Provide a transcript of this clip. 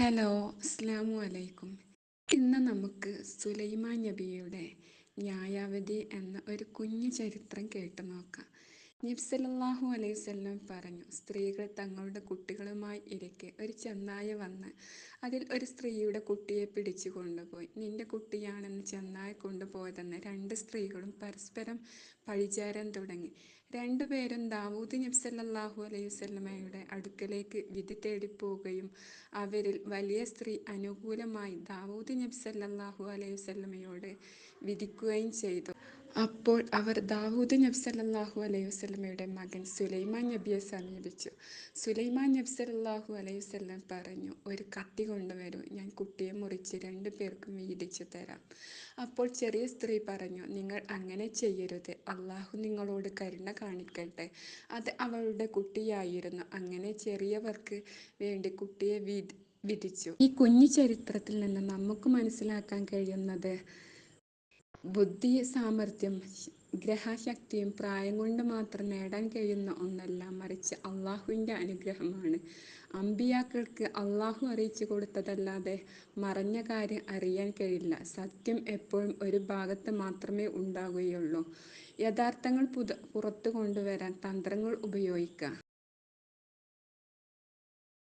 Hello അസ്ലാമു അലൈക്കും. ഇന്ന് നമുക്ക് സുലൈമാൻ നബിയുടെ ന്യായാവധി എന്ന ഒരു കുഞ്ഞു ചരിത്രം കേട്ടു നോക്കാം. നബ്സലല്ലാഹു അലൈഹി വസല്ലം പറഞ്ഞു സ്ത്രീകൾ തങ്ങളുടെ കുട്ടികളുമായി ഇരിക്കെ ഒരു ചെന്നായ വന്ന് അതിൽ ഒരു സ്ത്രീയുടെ കുട്ടിയെ പിടിച്ചു കൊണ്ടുപോയി. നിന്റെ കുട്ടിയാണെന്ന് ചെന്നായ കൊണ്ടുപോയതെന്ന് രണ്ട് സ്ത്രീകളും പരസ്പരം പഴിചാരാൻ തുടങ്ങി. രണ്ടുപേരും ദാവൂദ് നബ്സല്ലാഹു അലൈഹി വസല്ലമയുടെ അടുക്കലേക്ക് വിധി തേടി പോവുകയും അവരിൽ വലിയ സ്ത്രീ അനുകൂലമായി ദാവൂദ് നബ്സല്ലാഹു അലൈഹി വസല്ലമയോട് വിധിക്കുകയും ചെയ്തു. അപ്പോൾ അവർ ദാവൂദ് നബി സല്ലല്ലാഹു അലൈഹി വസല്ലമയുടെ മകൻ സുലൈമാൻ നബിയെ സമീപിച്ചു. സുലൈമാൻ നബി സല്ലല്ലാഹു അലൈഹി വസല്ലം പറഞ്ഞു ഒരു കത്തി കൊണ്ടുവരൂ ഞാൻ കുട്ടിയെ മുറിച്ച് രണ്ടു പേർക്കും വീതിച്ചു തരാം. അപ്പോൾ ചെറിയ സ്ത്രീ പറഞ്ഞു നിങ്ങൾ അങ്ങനെ ചെയ്യരുത് അള്ളാഹു നിങ്ങളോട് കരുണ കാണിക്കട്ടെ. അത് അവളുടെ കുട്ടിയായിരുന്നു. അങ്ങനെ ചെറിയവർക്ക് വേണ്ടി കുട്ടിയെ വിധി വിധിച്ചു. ഈ കുഞ്ഞു ചരിത്രത്തിൽ നിന്ന് നമുക്ക് മനസ്സിലാക്കാൻ കഴിയുന്നത് ബുദ്ധി സാമർഥ്യം ഗ്രഹശക്തിയും പ്രായം കൊണ്ട് മാത്രം നേടാൻ കഴിയുന്ന ഒന്നല്ല മറിച്ച് അള്ളാഹുവിന്റെ അനുഗ്രഹമാണ്. അമ്പിയാക്കൾക്ക് അള്ളാഹു അറിയിച്ചു കൊടുത്തതല്ലാതെ മറഞ്ഞ കാര്യം അറിയാൻ കഴിയില്ല. സത്യം എപ്പോഴും ഒരു ഭാഗത്ത് മാത്രമേ ഉണ്ടാകുകയുള്ളൂ യഥാർത്ഥങ്ങൾ പുറത്തു കൊണ്ടുവരാൻ തന്ത്രങ്ങൾ ഉപയോഗിക്കുക.